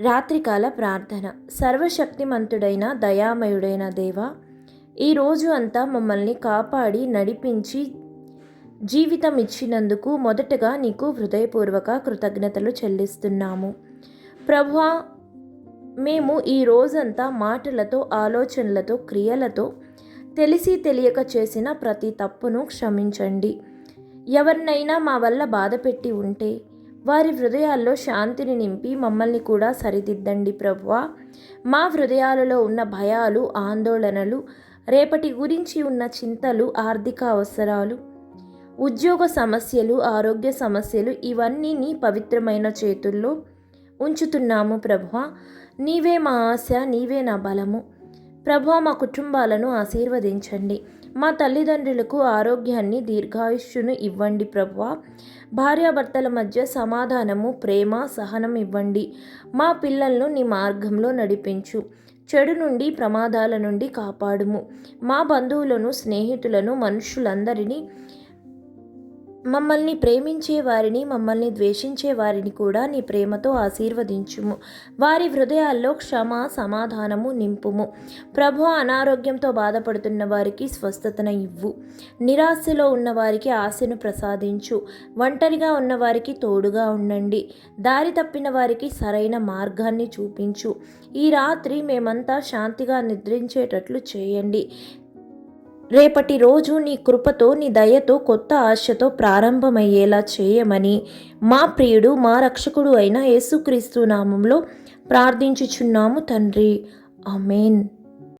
రాత్రికాల ప్రార్థన. సర్వశక్తిమంతుడైన దయామయుడైన దేవ ఈరోజు అంతా మమ్మల్ని కాపాడి నడిపించి జీవితం ఇచ్చినందుకు మొదటగా నీకు హృదయపూర్వక కృతజ్ఞతలు చెల్లిస్తున్నాము. ప్రభువా మేము ఈ రోజంతా మాటలతో ఆలోచనలతో క్రియలతో తెలిసి తెలియక చేసిన ప్రతి తప్పును క్షమించండి. ఎవరినైనా మా వల్ల బాధ పెట్టి ఉంటే వారి హృదయాల్లో శాంతిని నింపి మమ్మల్ని కూడా సరిదిద్దండి ప్రభువా. మా హృదయాలలో ఉన్న భయాలు ఆందోళనలు రేపటి గురించి ఉన్న చింతలు ఆర్థిక అవసరాలు ఉద్యోగ సమస్యలు ఆరోగ్య సమస్యలు ఇవన్నీ నీ పవిత్రమైన చేతుల్లో ఉంచుతున్నాము ప్రభువా. నీవే మా ఆశ నీవే నా బలము. ప్రభువ మా కుటుంబాలను ఆశీర్వదించండి. మా తల్లిదండ్రులకు ఆరోగ్యాన్ని దీర్ఘాయుష్యును ఇవ్వండి ప్రభు. భార్యాభర్తల మధ్య సమాధానము ప్రేమ సహనం ఇవ్వండి. మా పిల్లలను నీ మార్గంలో నడిపించు. చెడు నుండి ప్రమాదాల నుండి కాపాడుము. మా బంధువులను స్నేహితులను మనుషులందరినీ మమ్మల్ని ప్రేమించే వారిని మమ్మల్ని ద్వేషించే వారిని కూడా నీ ప్రేమతో ఆశీర్వదించుము. వారి హృదయాల్లో క్షమ సమాధానము నింపుము. ప్రభు అనారోగ్యంతో బాధపడుతున్న వారికి స్వస్థతన ఇవ్వు. నిరాశలో ఉన్న వారికి ఆశను ప్రసాదించు. ఒంటరిగా ఉన్న వారికి తోడుగా ఉండండి. దారి తప్పిన వారికి సరైన మార్గాన్ని చూపించు. ఈ రాత్రి మేమంతా శాంతిగా నిద్రించేటట్లు చేయండి. రేపటి రోజు నీ కృపతో నీ దయతో కొత్త ఆశతో ప్రారంభమయ్యేలా చేయమని మా ప్రియుడు మా రక్షకుడు అయిన యేసుక్రీస్తు నామంలో ప్రార్థించుచున్నాము తండ్రి. అమేన్